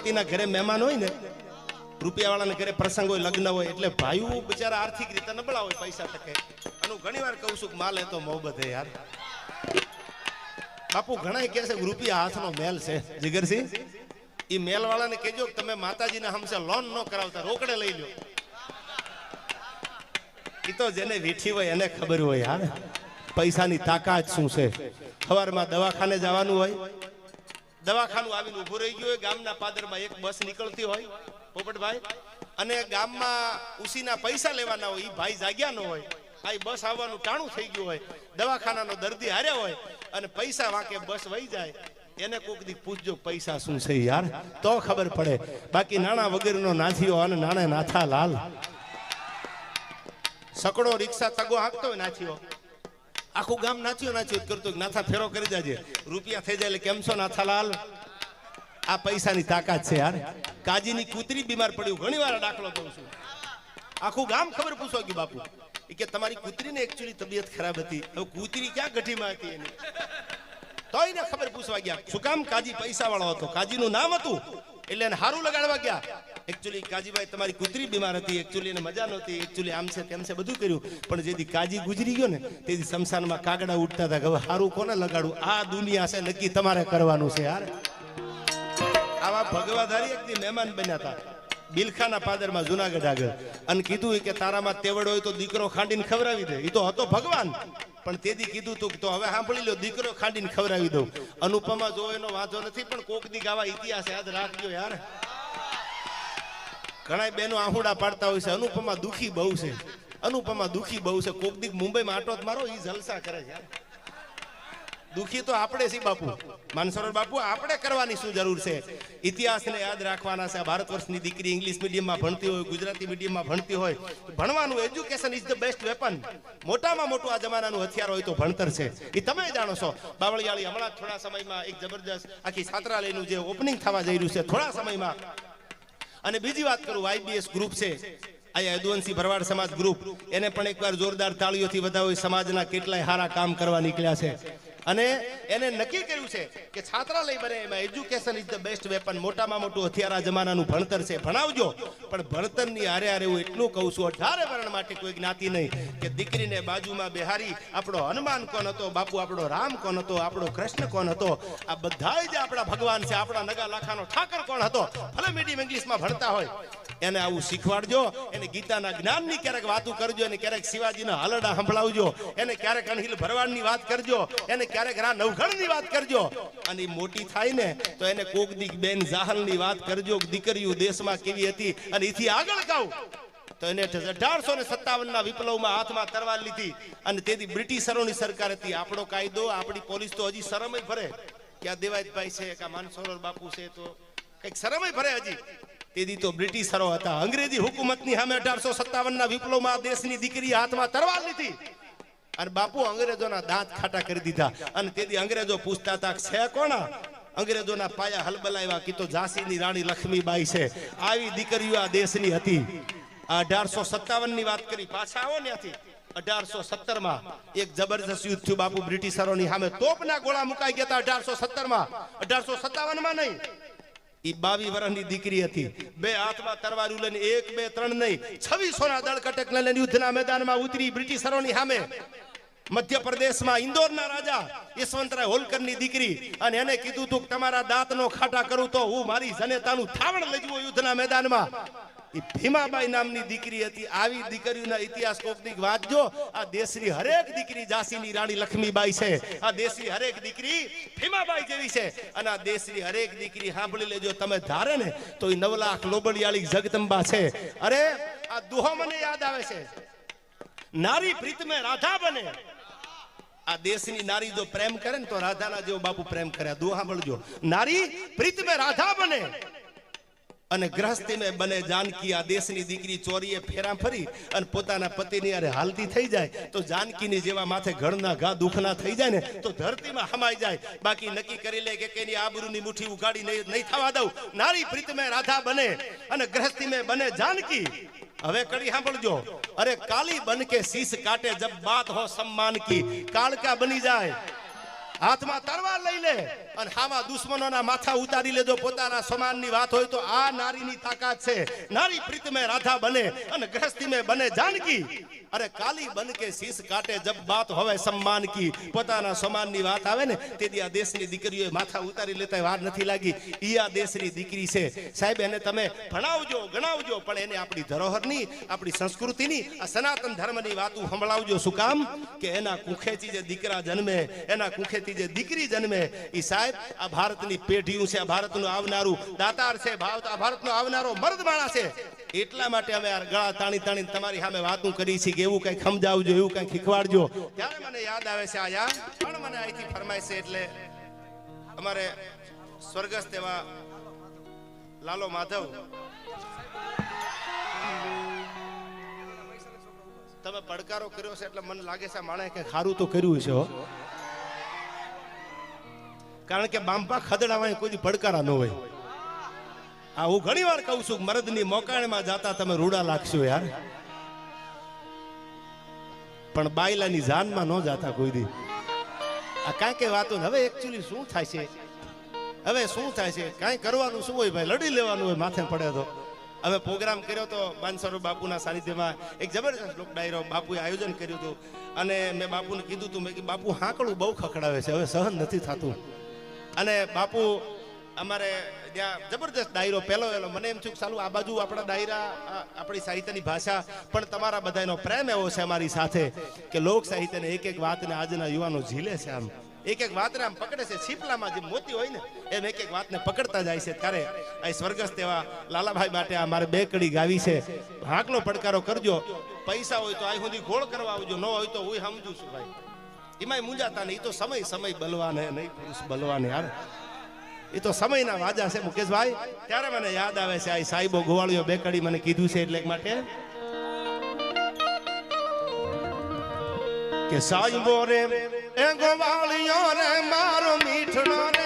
કરોડપતિના ઘરે મહેમાન હોય ને, રૂપિયાવાળાના ઘરે પ્રસંગ હોય, લગ્ન હોય, એટલે ભાઈઓ બિચારા આર્થિક રીતે નબળા હોય, પૈસા ટકે અને હું ઘણી વાર કહું છું માલ એ તો મોહબત હે યાર. બાપુ ઘણા કહે છે રૂપિયા હાથનો મેલ છે. જીગરસિંહ એ મેલ વાળાને કહેજો કે તમે માતાજીને હમસે લોન ન કરાવતા, રોકડે લઈ લો એ તો જેને વીઠી હોય એને ખબર હોય યાર. પૈસાની તાકાત શું છે? સવારમાં દવાખાને જવાનું હોય દવાખાનું આવીને ઊભું રહી ગયું હોય, ગામના પાદરમાં એક બસ નીકળતી હોય, પોપટભાઈ. અને ગામમાં ઉસીના પૈસા લેવાના હોય એ ભાઈ જાગ્યા ન હોય. આ બસ આવવાનું ટાણું થઈ ગયું હોય, દવાખાનાનો દર્દી હાર્યા હોય, અને પૈસા વાંકે બસ વહી જાય. એને કોક દી પૂછજો, પૈસા શું છે યાર? તો ખબર પડે. બાકી નાણા વગેરેનો નાથીઓ અને નાણે નાથા લાલ સકડો રિક્ષા તગો હાંકતો હોય નાથીઓ. આખું ગામ નાચ્યું, નાચ્યો કરતો નાથા ફેરો કરી જાજે રૂપિયા થઈ જાય એટલે કેમ છો નાથાલાલ? આ પૈસાની તાકાત છે યાર. કાજીની કૂતરી બીમાર પડ્યું. ઘણી વાર દાખલો કહું છું. આખું ગામ ખબર પૂછો કે બાપુ. કે તમારી કૂતરીને એકચ્યુઅલી તબિયત ખરાબ હતી. હવે કૂતરી ક્યાં ગઢીમાં હતી એની? તોય ને ખબર પૂછવા ગયા. શું કામ? કાજી પૈસા વાળો હતો. કાજીનું નામ હતું. એટલે એને હારું લગાડવા ગયા. એકચ્યુઅલી કાજીભાઈ તમારી કૂતરી બીમાર હતી. એકચ્યુઅલી એને મજા નહોતી. એકચ્યુઅલી આમ છે તેમ છે બધું કર્યું. પણ જેથી કાજી ગુજરી ગયો ને, તેથી શમશાનમાં કાગડા ઉઠતા હતા હવે હારું કોને લગાડું આ દુનિયા છે, નક્કી તમારે કરવાનું છે યાર આવા ભગવાધારી એક દી મહેમાન બન્યા હતા. બિલખાના પાદરમાં જુનાગઢ આગળ. અને કીધું કે તારામાં તેવડ હોય તો દીકરો ખાંડીને ખવડાવી દે. એ તો હતો ભગવાન. પણ તેથી કીધું તું તો હવે સાંભળી લો દીકરો ખાંડીને ખવડાવી દઉં. અનુપમા જો એનો વાંધો નથી, પણ કોક દી ગાવા ઇતિહાસ યાદ રાખજો યાર. ઘણા બેનો આહુડા પાડતા હોય છે. અનુપમા દુખી બહુ છે. અનુપમા દુખી બહુ છે. કોક દી મુંબઈમાં આટો મારો એ જલસા કરે છે યાર. દુખી તો આપણે છીએ બાપુ. માનસરોવર બાપુ, આપણે કરવાની શું જરૂર છે? ઇતિહાસને યાદ રાખવાના છે. ભારત વર્ષની દીકરી ઇંગ્લિશ મીડિયમમાં ભણતી હોય, ગુજરાતી મીડિયમમાં ભણતી હોય, ભણવાનું education is the best weapon મોટામાં મોટું આ જમાનાનું હથિયાર હોય તો ભણતર છે. એ તમે જાણો છો. બાવળિયાળી હમણાં થોડા સમયમાં એક જબરજસ્ત આખી છાત્રાલયનું જે ઓપનિંગ થવા જઈ રહ્યું છે, થોડા સમયમાં. અને બીજી વાત કરું આઈબીએસ ગ્રુપ છે. આ યદુવંશી ભરવાડ સમાજ ગ્રુપ એને પણ એકવાર જોરદાર તાળીઓથી વધાવો સમાજના કેટલાય સારા કામ કરવા નીકળ્યા છે. અને એને નક્કી કર્યું છે કે છાત્રાલય બને એમાં education is the best weapon મોટામાં મોટું હથિયાર આ જમાનાનું ભણતર છે. ભણાવજો. પણ ભણતરની હારે હારે હું એટલું કહું છું, અઢારે વર્ણ માટે કોઈ જ્ઞાતિ નહીં કે દીકરીને બાજુમાં બેહારી આપણો હનુમાન કોણ હતો, બાપુ આપણો રામ કોણ હતો, આપણો કૃષ્ણ કોણ હતો? આ બધા જે આપણા ભગવાન છે. આપણા નગા લાખાનો ઠાકર કોણ હતો? ભલે મીડિયમ ઇંગ્લિશમાં ભણતા હોય. એને આવું શીખવાડજો, એને ગીતાના જ્ઞાનની ક્યારેક વાતો કરજો, એને ક્યારેક શિવાજીના હાલડા સંભળાવજો, એને ક્યારેક અણહિલ ભરવાડની વાત કરજો, એને ક્યારેક રા નવઘણની વાત કરજો. અને મોટી થાય ને, તો એને કોક દીક બેન જાહલની વાત કરજો દીકરીઓ દેશમાં કેવી હતી, અને એથી આગળ કહું. તો એને અઢારસો ને સત્તાવન ના વિપ્લવમાં હાથમાં તરવાર લીધી, અને તેથી બ્રિટિશરોની સરકાર હતી. આપણો કાયદો, આપણી પોલીસ તો હજી શરમ ભરે કે આ દેવાયતભાઈ છે કે માનસરોવર બાપુ છે, તો કંઈક શરમ ભરે હજી. તેથી તો બ્રિટિશરો હતા. અંગ્રેજી હુકુમતની સામે અઢારસો સત્તાવન ના વિપ્લવમાં આ દેશની દીકરી હાથમાં તરવાર લીધી અને બાપુ અંગ્રેજોના દાંત ખાટા કરી દીધા. અને તેથી અંગ્રેજો પૂછતા હતા, છે કોણા? અંગ્રેજોના પાયા હલબલાવ્યા કીધો ઝાંસીની રાણી લક્ષ્મીબાઈ છે. આવી દીકરીઓ આ દેશની હતી. આ અઢારસો સત્તાવનની વાત કરી, પાછા આવો ત્યાંથી અઢારસો સત્તરમાં એક જબરજસ્ત યુદ્ધ થયું. બાપુ બ્રિટિશરોની સામે તોપના ગોળા મુકાઈ ગયા હતા અઢારસો સત્તરમાં અઢારસો સત્તાવનમાં નહીં. ઈ બાવી વર્ષની દીકરી હતી. બે હાથમાં તરવારું લઈને એક, બે, ત્રણ નહીં. છવ્વીસો ના દળ કટક લઈને યુદ્ધના મેદાનમાં ઉતરી બ્રિટિશરોની સામે. મધ્યપ્રદેશમાં ઇન્દોરના રાજા યશવંતરાય હોલકરની દીકરી. અને એને કીધું તું તમારા તમારા દાંતનો ખાટા કરું તો હું મારી જનેતાનું થાવણ લઈ જવું યુદ્ધના મેદાનમાં. ભીમાબાઈ નામની દીકરી હતી. આવી દીકરીઓના ઇતિહાસ કોકની વાંચજો આ દેશની હરેક દીકરી ઝાંસીની રાણી લક્ષ્મીબાઈ છે. આ દેશની હરેક દીકરી ભીમાબાઈ જેવી છે. અને આ દેશની હરેક દીકરી સાંભળી લેજો, તમે ધારે ને તો એ નવલાખ લોબડિયાળી જગદંબા છે. અરે, આ દુહો મને યાદ આવે છે. નારી પ્રીત મેં રાધા બને. આ દેશની નારી જો પ્રેમ કરે ને, તો રાધાના જેવો બાપુ પ્રેમ કરે. દુહા મળજો નારી પ્રીત મેં રાધા બને. અને ગ્રહસ્થીને બને જાનકી આ દેશની દીકરી ચોરીએ ફેરા ફરી અને પોતાના પતિની અરે હાલતી થઈ જાય, તો જાનકીની જેવા માથે ઘરના ઘા દુખના થઈ જાય ને, તો ધરતીમાં હમાઈ જાય. બાકી નક્કી કરી લે કે કેની આબરૂની મુઠ્ઠી ઉગાડી નહીં નહીં થવા દઉં. નારી પ્રીતમે રાધા બને અને ગ્રહસ્થીમે બને જાનકી. હવે કડી સાંભળજો. અરે કાલી બન કે શીશ કાટે જબ બાત હો સમ્માન કી કાળકા બની જાય. હાથમાં તરવાર લઈ લે અને હામાં દુશ્મનોના માથા ઉતારી લેજો. પોતાના સમાનની વાત હોય તો આ નારીની તાકાત છે. નારી પ્રીત રાધા બને અને ગ્રસ્તી બને જાનકી. અરે કાલી બન કે શીશ કાટે જબ બાત હોવે સમ્માન કી પોતાના સમાનની વાત આવે ને તેથી આ દેશની દીકરીઓએ માથા ઉતારી લેતા વાર નથી લાગી. ઈ આ દેશની દીકરી છે. સાહેબ, એને તમે ભણાવજો, ગણાવજો, પણ એને આપણી ધરોહરની, આપણી સંસ્કૃતિની, આ સનાતન ધર્મની વાતું સંભળાવજો. શું કામ? કે એના કુખેથી જે દીકરા જન્મે, એના કુખેથી જે દીકરી જન્મે, ઈ સાહેબ, આ ભારતની પેઢીયું છે, આ ભારતનું આવનારું દાતાર છે, ભાવ આ ભારતનો આવનારો મર્દ માણસ છે. એટલા માટે અમે આ ગળા તાણી તાણી તમારી સામે વાતું કરી છે કે એવું કંઈક સમજાવજો એવું કંઈક શીખવાડજો ત્યારે મને યાદ આવે છે આયા પણ મને અહીંથી ફરમાય છે એટલે અમારે સ્વર્ગસ્થ એવા લાલો માધવ. તમે પડકારો કર્યો છે એટલે મને લાગે છે માણે કે ખારું તો કર્યું છે કારણ કે બાંભા ખદડાવાય કોઈ ભડકારા ન હોય. આ હું ઘણી વાર કહું છું, મરદની મોકાણમાં જાતા તમે રૂડા લાગશો યાર. પણ બાયલાની જાનમાં ન જાતા કોઈ દી. આ કાંઈ કઈ વાતો. હવે એકચ્યુઅલી શું થાય છે? હવે શું થાય છે? કાંઈ કરવાનું શું હોય ભાઈ? લડી લેવાનું હોય માથે પડે તો. હવે પ્રોગ્રામ કર્યો તો બાનસરો બાપુના સાનિધ્યમાં એક જબરજસ્ત લોક ડાયરો બાપુએ આયોજન કર્યું હતું. અને મેં બાપુને કીધું હતું મેં કે બાપુ, હાંકડું બહુ ખખડાવે છે. હવે સહન નથી થતું. અને બાપુ, અમારે ત્યાં જબરદસ્ત ડાયરો પહેલો એલો. મને એમ છું કે સાલું આ બાજુ આપણા ડાયરા આપણી સાહિત્યની ભાષા, પણ તમારા બધાનો પ્રેમ એવો છે અમારી સાથે કે લોક સાહિત્યને એક એક વાતને આજના યુવાનો ઝીલે છે આમ. એક એક વાતને આમ પકડે છે. છીપલામાં જે મોતી હોય ને, એમ એક એક વાતને પકડતા જાય છે. ત્યારે આ સ્વર્ગસ્થ એવા લાલાભાઈ માટે આ મારે બે કડી ગાવી છે. હાંકનો પડકારો કરજો. પૈસા હોય તો આ સુધી ગોળ કરવા આવજો, ન હોય તો હું સમજુ છું ભાઈ. એમાંય મુંજાતા નહીં તો સમય સમય બલવાને, નહીં પુરુષ બલવાન યાર. એ તો સમયના વાજા છે, મુકેશભાઈ. ત્યારે મને યાદ આવે છે, આ સાહેબો ગોવાળીઓ બેકડી મને કીધું છે એટલે માટે. કે સાહેબો રે, એ ગોવાળીઓ રે મારો મીઠડો રે